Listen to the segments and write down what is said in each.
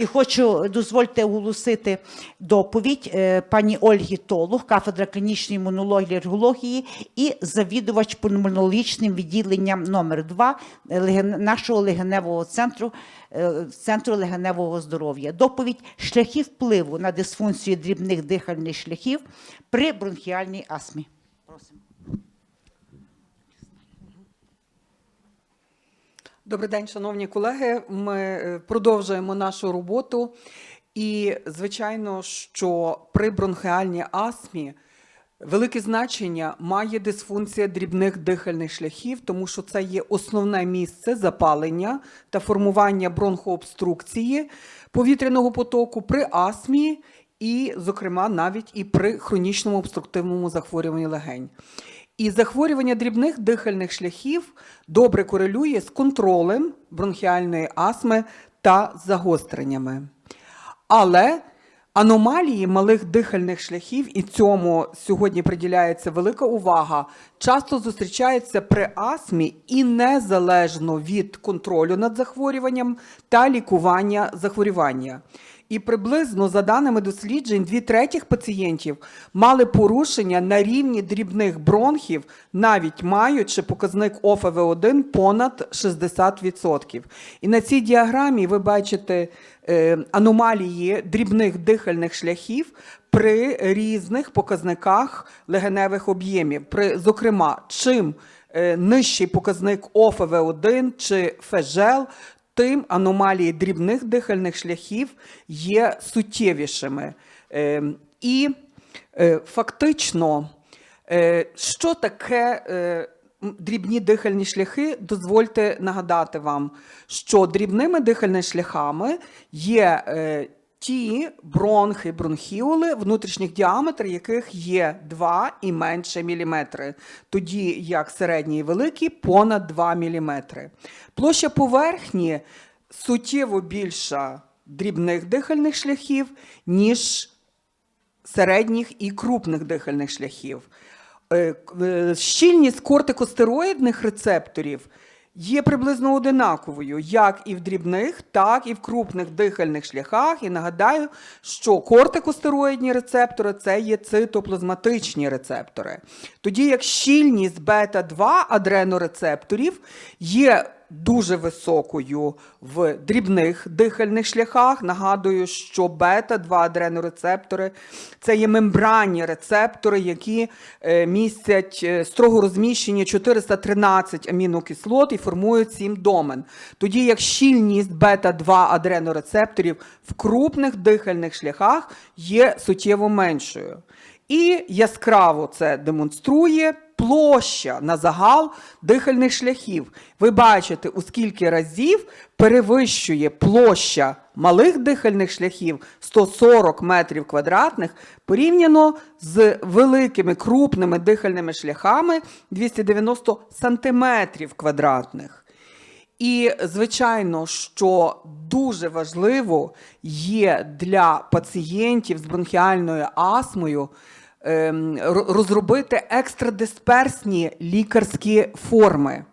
І хочу дозвольте оголосити доповідь е, пані Ольги Толух, кафедра клінічної імунології алергології і завідувач пульмонологічним відділенням номер 2 нашого легеневого центру, е, центру легеневого здоров'я. Доповідь шляхів впливу на дисфункцію дрібних дихальних шляхів при бронхіальній астмі. Добрий день, шановні колеги. Ми е, продовжуємо нашу роботу. І, звичайно, що при бронхіальній астмі велике значення має дисфункція дрібних дихальних шляхів, тому що це є основне місце запалення та формування бронхообструкції повітряного потоку при астмі, і, зокрема, навіть і при хронічному обструктивному захворюванні легень. І захворювання дрібних дихальних шляхів добре корелює з контролем бронхіальної астми та загостреннями. Але аномалії малих дихальних шляхів, і цьому сьогодні приділяється велика увага, часто зустрічаються при астмі і незалежно від контролю над захворюванням та лікування захворювання. І приблизно, за даними досліджень, дві третіх пацієнтів мали порушення на рівні дрібних бронхів, навіть маючи показник ОФВ1 понад 60%. І на цій діаграмі ви бачите е, аномалії дрібних дихальних шляхів при різних показниках легеневих об'ємів. При, зокрема, чим е, нижчий показник ОФВ1 чи ФЕЖЕЛ, тим аномалії дрібних дихальних шляхів є суттєвішими. Е, І е, фактично, е, що таке е, дрібні дихальні шляхи, дозвольте нагадати вам, що дрібними дихальними шляхами є ті бронхи, бронхіоли, внутрішніх діаметр яких є 2 і менше міліметри, тоді як середні і великі понад 2 міліметри. Площа поверхні суттєво більша дрібних дихальних шляхів, ніж середніх і крупних дихальних шляхів. Е, е, Щільність кортикостероїдних рецепторів є приблизно одинаковою, як і в дрібних, так і в крупних дихальних шляхах. І нагадаю, що кортикостероїдні рецептори це є цитоплазматичні рецептори. Тоді як щільність бета-2 адренорецепторів є дуже високою в дрібних дихальних шляхах. Нагадую, що бета-2 адренорецептори це є мембранні рецептори, які е, містять е, строго розміщені 413 амінокислот і формують 7 домен. Тоді як щільність бета-2 адренорецепторів в крупних дихальних шляхах є суттєво меншою. І яскраво це демонструє площа на загал дихальних шляхів. Ви бачите, у скільки разів перевищує площа малих дихальних шляхів 140 метрів квадратних порівняно з великими крупними дихальними шляхами 290 сантиметрів квадратних. І, звичайно, що дуже важливо є для пацієнтів з бронхіальною астмою розробити екстрадисперсні лікарські форми,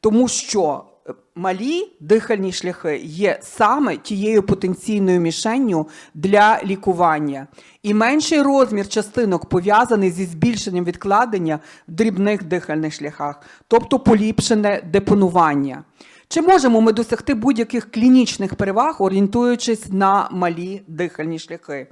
тому що е, малі дихальні шляхи є саме тією потенційною мішенню для лікування. І менший розмір частинок пов'язаний зі збільшенням відкладення в дрібних дихальних шляхах, тобто поліпшене депонування. Чи можемо ми досягти будь-яких клінічних переваг, орієнтуючись на малі дихальні шляхи?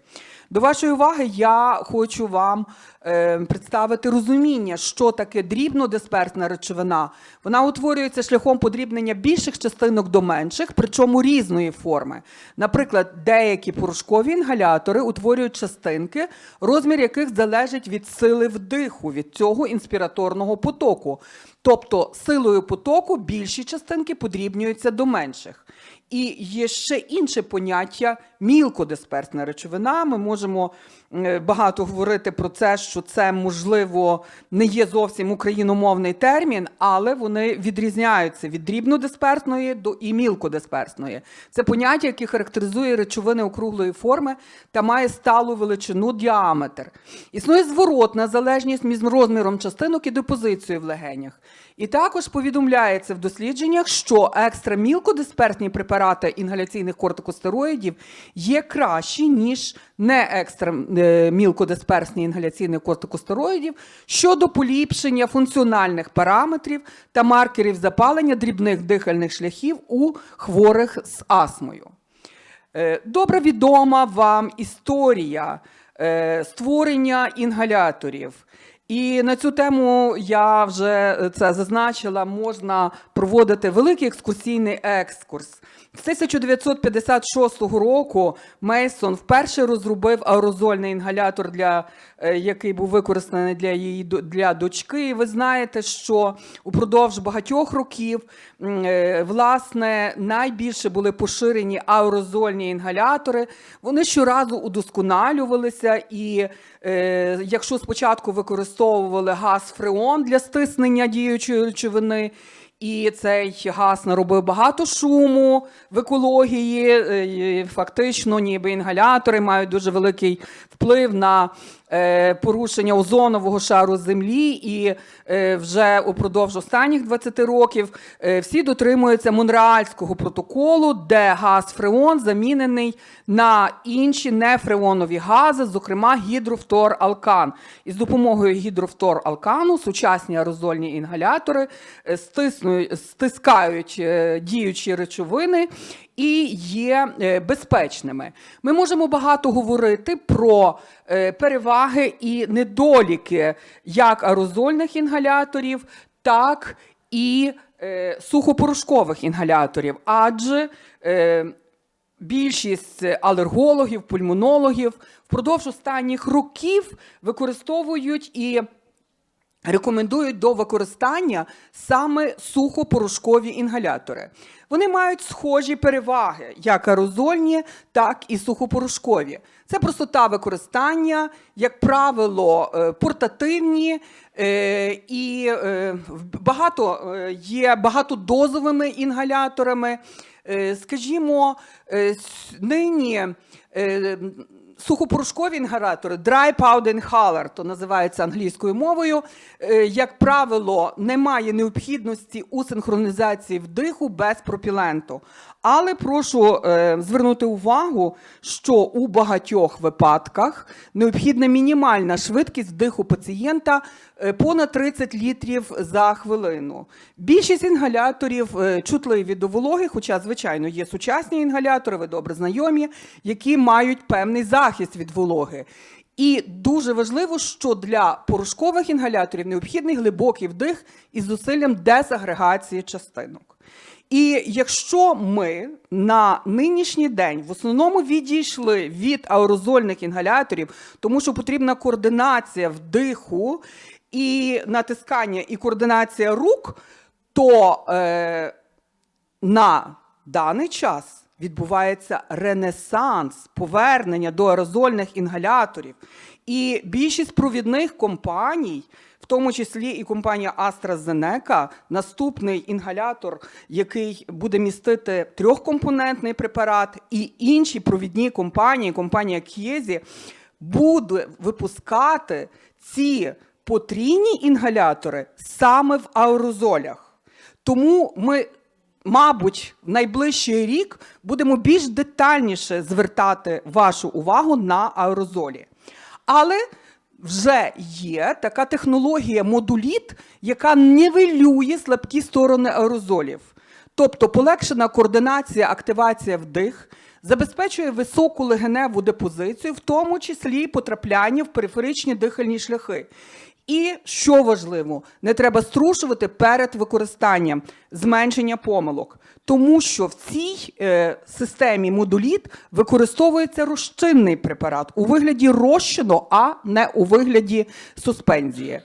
До вашої уваги я хочу вам е, представити розуміння, що таке дрібнодисперсна речовина. Вона утворюється шляхом подрібнення більших частинок до менших, причому різної форми. Наприклад, деякі порошкові інгалятори утворюють частинки, розмір яких залежить від сили вдиху, від цього інспіраторного потоку. Тобто силою потоку більші частинки подрібнюються до менших. І є ще інше поняття мілкодисперсна речовина. Ми можемо е, багато говорити про це, що це можливо не є зовсім україномовний термін, але вони відрізняються від дрібнодисперсної до і мілкодисперсної. Це поняття, яке характеризує речовини округлої форми та має сталу величину діаметр. Існує зворотна залежність між розміром частинок і депозицією в легенях. І також повідомляється в дослідженнях, що екстрамілкодисперсні препарати інгаляційних кортикостероїдів є кращі, ніж не екстрамілкодисперсні інгаляційних кортикостероїдів щодо поліпшення функціональних параметрів та маркерів запалення дрібних дихальних шляхів у хворих з астмою. Е, Добре відома вам історія е, створення інгаляторів. І на цю тему я вже е, це зазначила, можна проводити великий екскурсійний екскурс. З 1956 року Мейсон вперше розробив аерозольний інгалятор, для, е, який був використаний для її для дочки. І ви знаєте, що упродовж багатьох років е, власне найбільше були поширені аерозольні інгалятори. Вони щоразу удосконалювалися, і е, якщо спочатку використовували газ фреон для стиснення діючої речовини. І цей газ наробив багато шуму в екології. е, Фактично, ніби інгалятори мають дуже великий вплив на порушення озонового шару землі. І е, вже упродовж останніх 20 років е, всі дотримуються Монреальського протоколу, де газ фреон замінений на інші нефреонові гази, зокрема гідрофторалкан. І з допомогою гідрофторалкану сучасні аерозольні інгалятори е, стискають е, діючі речовини і є е, безпечними. Ми можемо багато говорити про е, переваги і недоліки як аерозольних інгаляторів, так і е, сухопорошкових інгаляторів, адже Більшість алергологів, пульмонологів впродовж останніх років використовують і рекомендують до використання саме сухопорошкові інгалятори. Вони мають схожі переваги, як аерозольні, так і сухопорошкові. Це простота використання, як правило, е, портативні е, і е, багато є багатодозовими інгаляторами. Скажімо, нині сухопорошкові інгалятори, dry powder inhaler, то називається англійською мовою, е, як правило, немає необхідності у синхронізації вдиху без пропіленту. Але прошу е, звернути увагу, що у багатьох випадках необхідна мінімальна швидкість вдиху пацієнта е, понад 30 літрів за хвилину. Більшість інгаляторів е, чутливі до вологи, хоча, звичайно, є сучасні інгалятори, ви добре знайомі, які мають певний захист від вологи. І дуже важливо, що для порошкових інгаляторів необхідний глибокий вдих із зусиллям дезагрегації частинок. І якщо ми на нинішній день в основному відійшли від аерозольних інгаляторів, тому що потрібна координація вдиху і натискання, і координація рук, то е, на даний час відбувається ренесанс, повернення до аерозольних інгаляторів. І більшість провідних компаній, в тому числі і компанія AstraZeneca, наступний інгалятор, який буде містити трьохкомпонентний препарат, і інші провідні компанії, компанія Chiesi, буде випускати ці потрійні інгалятори саме в аерозолях. Тому ми, мабуть, в найближчий рік будемо більш детальніше звертати вашу увагу на аерозолі. Але вже є така технологія модуліт, яка нівелює слабкі сторони аерозолів. Тобто полегшена координація, активація вдих забезпечує високу легеневу депозицію, в тому числі потрапляння в периферичні дихальні шляхи. І що важливо, не треба струшувати перед використанням зменшення помилок, тому що в цій е, системі модуліт використовується розчинний препарат у вигляді розчину, а не у вигляді суспензії.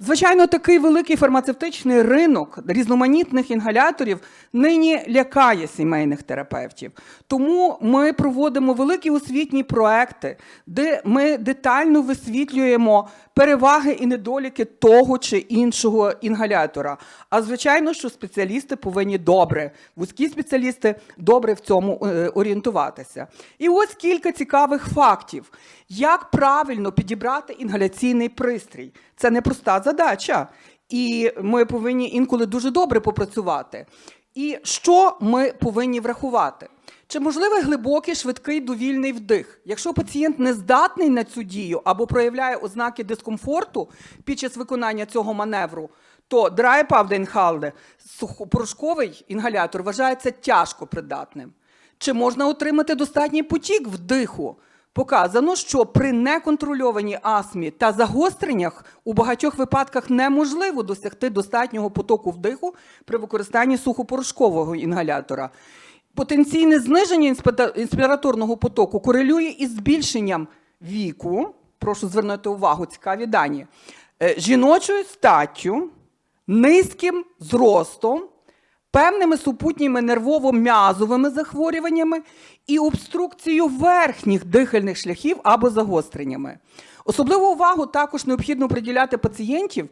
Звичайно, такий великий фармацевтичний ринок різноманітних інгаляторів нині лякає сімейних терапевтів. Тому ми проводимо великі освітні проекти, де ми детально висвітлюємо переваги і недоліки того чи іншого інгалятора. А звичайно, що спеціалісти повинні добре, вузькі спеціалісти добре в цьому е, орієнтуватися. І ось кілька цікавих фактів. Як правильно підібрати інгаляційний пристрій? Це непроста задача. і ми повинні інколи дуже добре попрацювати. І що ми повинні врахувати? Чи можливий глибокий, швидкий довільний вдих? Якщо пацієнт не здатний на цю дію або проявляє ознаки дискомфорту під час виконання цього маневру, то драйпавденхалде, сухопорошковий інгалятор, вважається тяжко придатним. Чи можна отримати достатній потік вдиху? Показано, що при неконтрольованій астмі та загостреннях у багатьох випадках неможливо досягти достатнього потоку вдиху при використанні сухопорошкового інгалятора. Потенційне зниження інспіраторного потоку корелює із збільшенням віку. Прошу звернути увагу, цікаві дані. е, Жіночою статтю, низьким зростом, певними супутніми нервово-м'язовими захворюваннями і обструкцією верхніх дихальних шляхів або загостреннями. Особливу увагу також необхідно приділяти пацієнтів,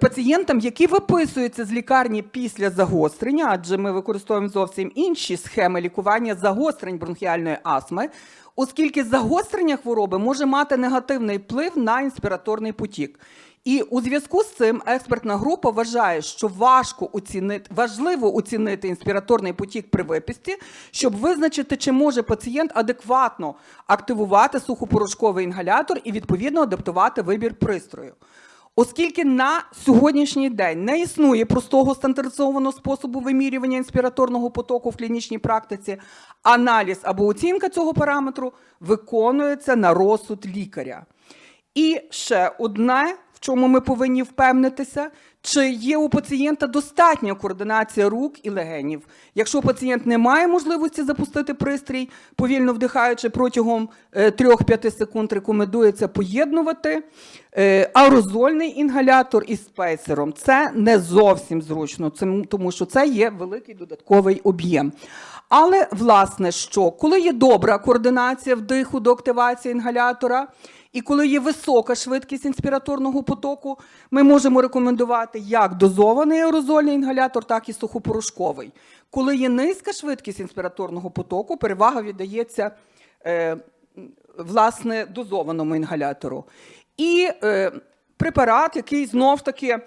пацієнтам, які виписуються з лікарні після загострення, адже ми використовуємо зовсім інші схеми лікування загострень бронхіальної астми, оскільки загострення хвороби може мати негативний вплив на інспіраторний потік. І у зв'язку з цим експертна група вважає, що важко оцінити, важливо оцінити інспіраторний потік при виписці, щоб визначити, чи може пацієнт адекватно активувати сухопорошковий інгалятор і відповідно адаптувати вибір пристрою. Оскільки на сьогоднішній день не існує простого стандартизованого способу вимірювання інспіраторного потоку в клінічній практиці, аналіз або оцінка цього параметру виконується на розсуд лікаря. І ще одне, в чому ми повинні впевнитися, чи є у пацієнта достатня координація рук і легенів. Якщо пацієнт не має можливості запустити пристрій, повільно вдихаючи протягом е, 3-5 секунд, рекомендується поєднувати е, аерозольний інгалятор із спейсером. Це не зовсім зручно, тому що це є великий додатковий об'єм. Але власне що, коли є добра координація вдиху до активації інгалятора, і коли є висока швидкість інспіраторного потоку, ми можемо рекомендувати як дозований аерозольний інгалятор, так і сухопорошковий. Коли є низька швидкість інспіраторного потоку, перевага віддається е, власне дозованому інгалятору. І е, препарат, який знов таки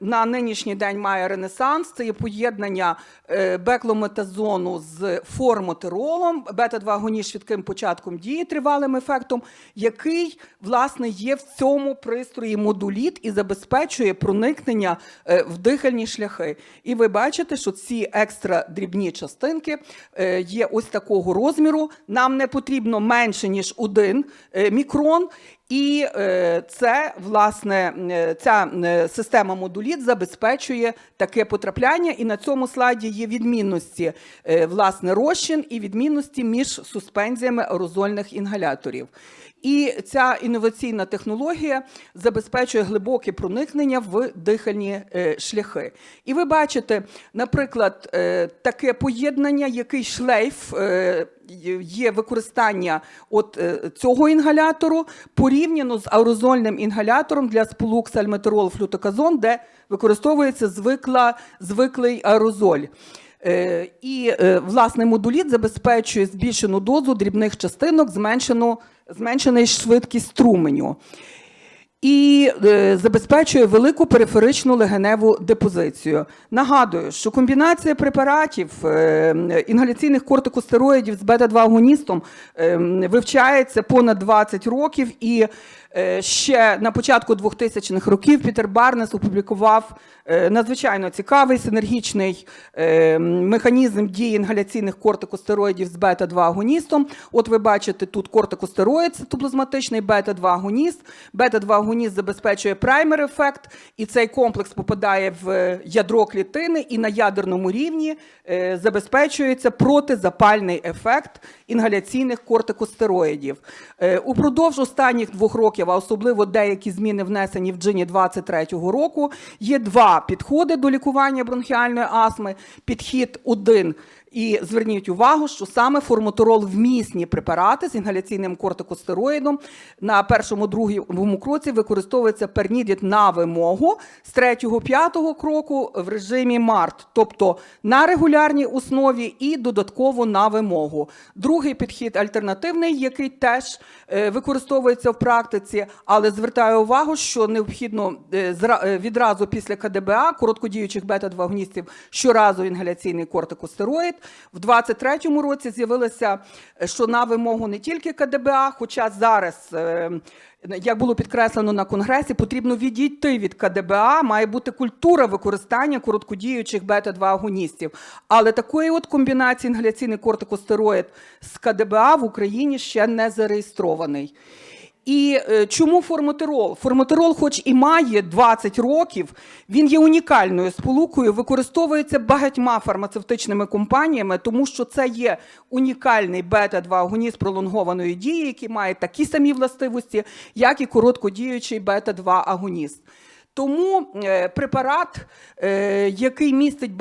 на нинішній день має ренесанс, це є поєднання е, беклометазону з формотеролом, бета-2 агоніст швидким початком дії, тривалим ефектом, який власне є в цьому пристрої модуліт і забезпечує проникнення е, в дихальні шляхи. І ви бачите, що ці екстра дрібні частинки е, є ось такого розміру. Нам не потрібно менше ніж один е, мікрон. І е, це власне е, ця е, система модуліт забезпечує таке потрапляння. І на цьому слайді є відмінності власне розчин і відмінності між суспензіями аерозольних інгаляторів. І ця інноваційна технологія забезпечує глибоке проникнення в дихальні шляхи. І ви бачите, наприклад, таке поєднання, який шлейф. Е, Є використання от е, цього інгалятору порівняно з аерозольним інгалятором для сполук сальметерол флютоказон, де використовується звикла, звиклий аерозоль. Е, І власне модуліт забезпечує збільшену дозу дрібних частинок, зменшену, зменшений швидкість струменю. І е, забезпечує велику периферичну легеневу депозицію. Нагадую, що комбінація препаратів е, інгаляційних кортикостероїдів з бета-2-агоністом е, вивчається понад 20 років, і ще на початку 2000-х років Пітер Барнес опублікував е, надзвичайно цікавий синергічний е, механізм дії інгаляційних кортикостероїдів з бета-2-агоністом. От ви бачите тут кортикостероїд цитоплазматичний бета-2-агоніст. Бета-2-агоніст забезпечує праймер-ефект, і цей комплекс попадає в ядро клітини і на ядерному рівні е, забезпечується протизапальний ефект інгаляційних кортикостероїдів. Е, Упродовж останніх двох років, а особливо деякі зміни внесені в джині 23-го року, є два підходи до лікування бронхіальної астми. Підхід один І зверніть увагу, що саме формоторол вмісні препарати з інгаляційним кортикостероїдом на першому другому кроці використовується пернідіт на вимогу з третього п'ятого кроку в режимі МАРТ, тобто на регулярній основі і додатково на вимогу. Другий підхід альтернативний, який теж е, використовується в практиці, але звертаю увагу, що необхідно е, е, відразу після КДБА короткодіючих бета-2 агоністів щоразу інгаляційний кортикостероїд. В 23-му році з'явилося, е, що на вимогу не тільки КДБА, хоча зараз. е, Як було підкреслено на конгресі, потрібно відійти від КДБА, має бути культура використання короткодіючих бета-2 агоністів. Але такої от комбінації інгаляційний кортикостероїд з КДБА в Україні ще не зареєстрований. І е, чому формотерол? Формотерол, хоч і має 20 років, він є унікальною сполукою, використовується багатьма фармацевтичними компаніями, тому що це є унікальний бета-2 агоніст пролонгованої дії, який має такі самі властивості, як і короткодіючий бета-2 агоніст. Тому е, препарат, е, який містить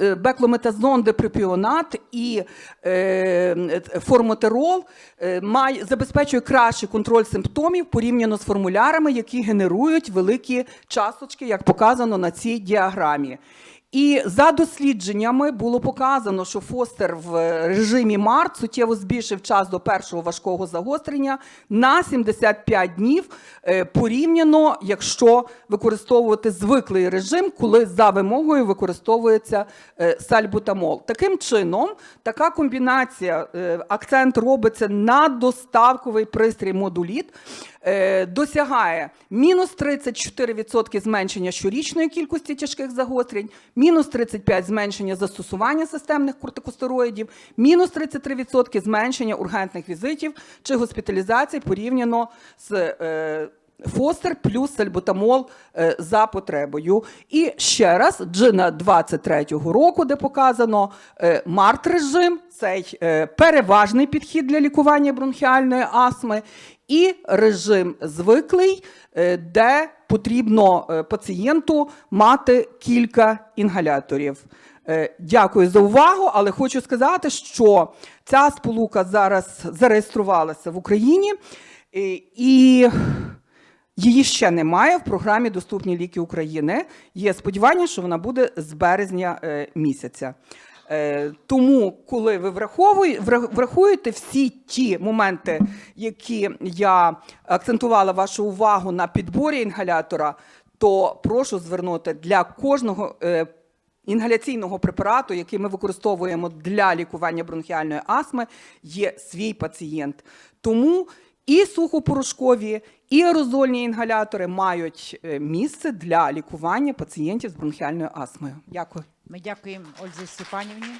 е, беклометазон депропіонат і формотерол, має, забезпечує кращий контроль симптомів порівняно з формулярами, які генерують великі часточки, як показано на цій діаграмі. І за дослідженнями було показано, що Фостер в режимі МАРТ суттєво збільшив час до першого важкого загострення на 75 днів е, порівняно, якщо використовувати звиклий режим, коли за вимогою використовується е, сальбутамол. Таким чином, така комбінація, е, акцент робиться на доставковий пристрій модуліт, е, досягає мінус 34% зменшення щорічної кількості тяжких загострень, мінус 35% зменшення застосування системних кортикостероїдів, мінус 33% зменшення ургентних візитів чи госпіталізацій порівняно з е, Фостер плюс сальбутамол е, за потребою. І ще раз, джина 23-го року, де показано е, март-режим, цей е, переважний підхід для лікування бронхіальної астми, і режим звиклий, е, де потрібно е, пацієнту мати кілька інгаляторів. Е, Дякую за увагу, але хочу сказати, що ця сполука зараз зареєструвалася в Україні і. Її ще немає в програмі Доступні ліки України. Є сподівання, що вона буде з березня місяця. Е, тому, коли ви врахуєте всі ті моменти, які я акцентувала вашу увагу на підборі інгалятора, то прошу звернути для кожного. е, Інгаляційного препарату, який ми використовуємо для лікування бронхіальної астми, є свій пацієнт. Тому і сухопорошкові, і аерозольні інгалятори мають е, місце для лікування пацієнтів з бронхіальною астмою. Дякую. Ми дякуємо Ользі Степанівні.